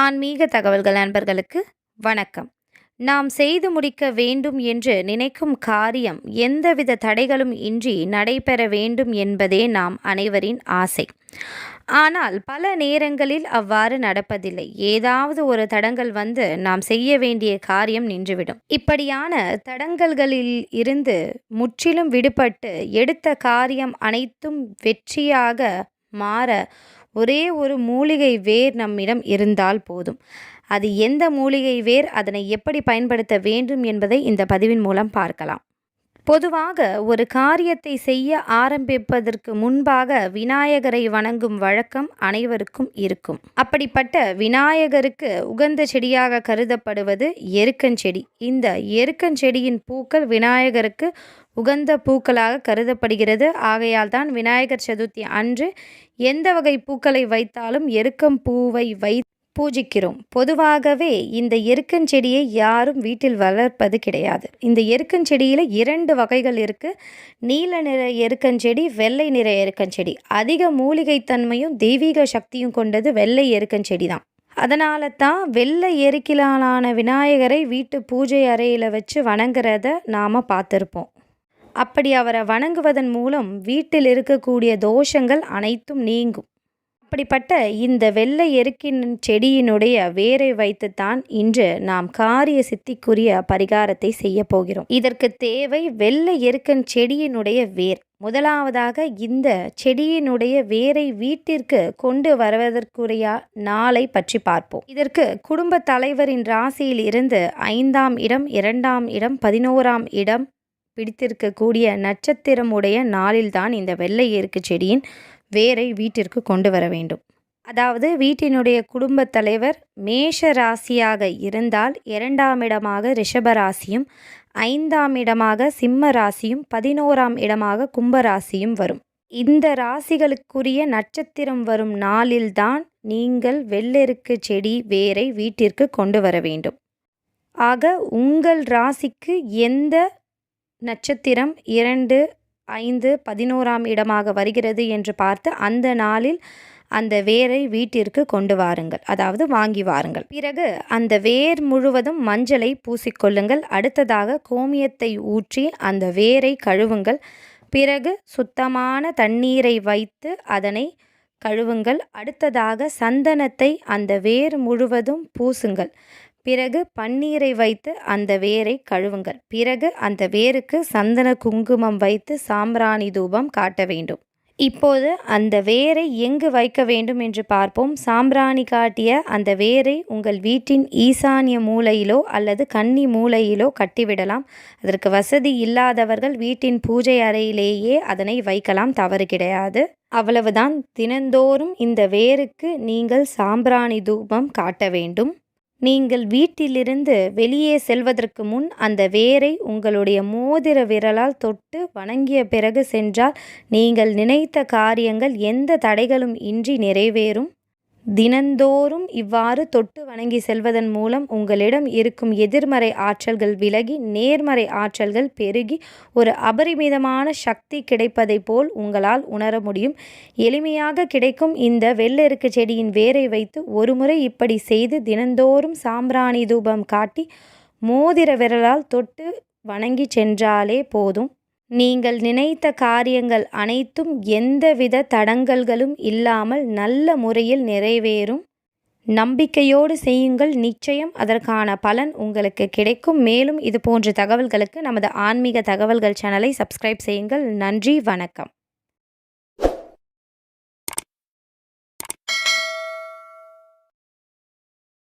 ஆன்மீக தகவல்கள் நண்பர்களுக்கு வணக்கம். நாம் செய்து முடிக்க வேண்டும் என்று நினைக்கும் காரியம் எந்தவித தடைகளும் இன்றி நடைபெற வேண்டும் என்பதே நாம் அனைவரின் ஆசை. ஆனால் பல நேரங்களில் அவ்வாறு நடப்பதில்லை. ஏதாவது ஒரு தடங்கள் வந்து நாம் செய்ய வேண்டிய காரியம் நின்றுவிடும். இப்படியான தடங்கல்களில் இருந்து முற்றிலும் விடுபட்டு எடுத்த காரியம் அனைத்தும் வெற்றியாக மாற ஒரே ஒரு மூலிகை வேர் நம்மிடம் இருந்தால் போதும். அது எந்த மூலிகை வேர் அதனை எப்படி பயன்படுத்த வேண்டும் என்பதை இந்த பதிவின் மூலம் பார்க்கலாம். பொதுவாக ஒரு காரியத்தை செய்ய ஆரம்பிப்பதற்கு முன்பாக விநாயகரை வணங்கும் வழக்கம் அனைவருக்கும் இருக்கும். அப்படிப்பட்ட விநாயகருக்கு உகந்த செடியாக கருதப்படுவது எருக்கஞ்செடி இந்த எருக்கஞ்செடியின் பூக்கள் விநாயகருக்கு உகந்த பூக்களாக கருதப்படுகிறது. ஆகையால் தான் விநாயகர் சதுர்த்தி அன்று எந்த வகை பூக்களை வைத்தாலும் எருக்கம் பூவை வை பூஜிக்கிறோம். பொதுவாகவே இந்த எருக்கஞ்செடியை யாரும் வீட்டில் வளர்ப்பது கிடையாது. இந்த எருக்கஞ்செடியில் இரண்டு வகைகள் இருக்குது நீல நிற எருக்கஞ்செடி வெள்ளை நிற எருக்கஞ்செடி அதிக மூலிகைத்தன்மையும் தெய்வீக சக்தியும் கொண்டது வெள்ளை எருக்கஞ்செடி தான் அதனால தான் வெள்ளை எருக்கிலான விநாயகரை வீட்டு பூஜை அறையில் வச்சு வணங்குறத நாம் பார்த்துருப்போம். அப்படி அவரை வணங்குவதன் மூலம் வீட்டில் இருக்கக்கூடிய தோஷங்கள் அனைத்தும் நீங்கும். அப்படிப்பட்ட இந்த வெள்ளை எருக்கின் செடியினுடைய வேரை வைத்துத்தான் இன்று நாம் காரிய சித்திக்குரிய பரிகாரத்தை செய்ய போகிறோம். இதற்கு தேவை வெள்ளை எருக்கன் செடியினுடைய வேர். முதலாவதாக இந்த செடியினுடைய வேரை வீட்டிற்கு கொண்டு வருவதற்குரிய நாளை பற்றி பார்ப்போம். இதற்கு குடும்ப தலைவரின் ராசியில் இருந்து ஐந்தாம் இடம் இரண்டாம் இடம் பதினோராம் இடம் பிடித்திருக்கக்கூடிய நட்சத்திரமுடைய நாளில்தான் இந்த வெள்ளை எருக்கு செடியின் வேரை வீட்டிற்கு கொண்டு வர வேண்டும். அதாவது வீட்டினுடைய குடும்பத் தலைவர் மேஷ ராசியாக இருந்தால் இரண்டாம் இடமாக ரிஷப ராசியும் ஐந்தாம் இடமாக சிம்ம ராசியும் பதினோராம் இடமாக கும்பராசியும் வரும். இந்த ராசிகளுக்குரிய நட்சத்திரம் வரும் நாளில்தான் நீங்கள் வெள்ளெருக்கு செடி வேரை வீட்டிற்கு கொண்டு வர வேண்டும். ஆக உங்கள் ராசிக்கு எந்த நட்சத்திரம் இரண்டு ஐந்து பதினோராம் இடமாக வருகிறது என்று பார்த்து அந்த நாளில் அந்த வேரை வீட்டிற்கு கொண்டு வாருங்கள். அதாவது வாங்கி வாருங்கள். பிறகு அந்த வேர் முழுவதும் மஞ்சளை பூசிக்கொள்ளுங்கள். அடுத்ததாக கோமியத்தை ஊற்றி அந்த வேரை கழுவுங்கள். பிறகு சுத்தமான தண்ணீரை வைத்து அதனை கழுவுங்கள். அடுத்ததாக சந்தனத்தை அந்த வேர் முழுவதும் பூசுங்கள். பிறகு பன்னீரை வைத்து அந்த வேரை கழுவுங்கள். பிறகு அந்த வேருக்கு சந்தன குங்குமம் வைத்து சாம்பிராணி தூபம் காட்ட வேண்டும். இப்போது அந்த வேரை எங்கு வைக்க வேண்டும் என்று பார்ப்போம். சாம்பிராணி காட்டிய அந்த வேரை உங்கள் வீட்டின் ஈசானிய மூலையிலோ அல்லது கன்னி மூலையிலோ கட்டிவிடலாம். அதற்கு வசதி இல்லாதவர்கள் வீட்டின் பூஜை அறையிலேயே அதனை வைக்கலாம். தவறு கிடையாது. அவ்வளவுதான். தினந்தோறும் இந்த வேருக்கு நீங்கள் சாம்பிராணி தூபம் காட்ட வேண்டும். நீங்கள் வீட்டிலிருந்து வெளியே செல்வதற்கு முன் அந்த வேரை உங்களுடைய மோதிர விரலால் தொட்டு வணங்கிய பிறகு சென்றால் நீங்கள் நினைத்த காரியங்கள் எந்த தடைகளும் இன்றி நிறைவேறும். தினந்தோறும் இவ்வாறு தொட்டு வணங்கி செல்வதன் மூலம் உங்களிடம் இருக்கும் எதிர்மறை ஆற்றல்கள் விலகி நேர்மறை ஆற்றல்கள் பெருகி ஒரு அபரிமிதமான சக்தி கிடைப்பதை போல் உங்களால் உணர முடியும். எளிமையாக கிடைக்கும் இந்த வெள்ளெருக்கு செடியின் வேரை வைத்து ஒருமுறை இப்படி செய்து தினந்தோறும் சாம்பிராணி தூபம் காட்டி மோதிர விரலால் தொட்டு வணங்கி சென்றாலே போதும். நீங்கள் நினைத்த காரியங்கள் அனைத்தும் எந்தவித தடங்கல்களும் இல்லாமல் நல்ல முறையில் நிறைவேறும். நம்பிக்கையோடு செய்யுங்கள். நிச்சயம் அதற்கான பலன் உங்களுக்கு கிடைக்கும். மேலும் இது போன்ற தகவல்களுக்கு நமது ஆன்மீக தகவல்கள் சேனலை சப்ஸ்கிரைப் செய்யுங்கள். நன்றி. வணக்கம்.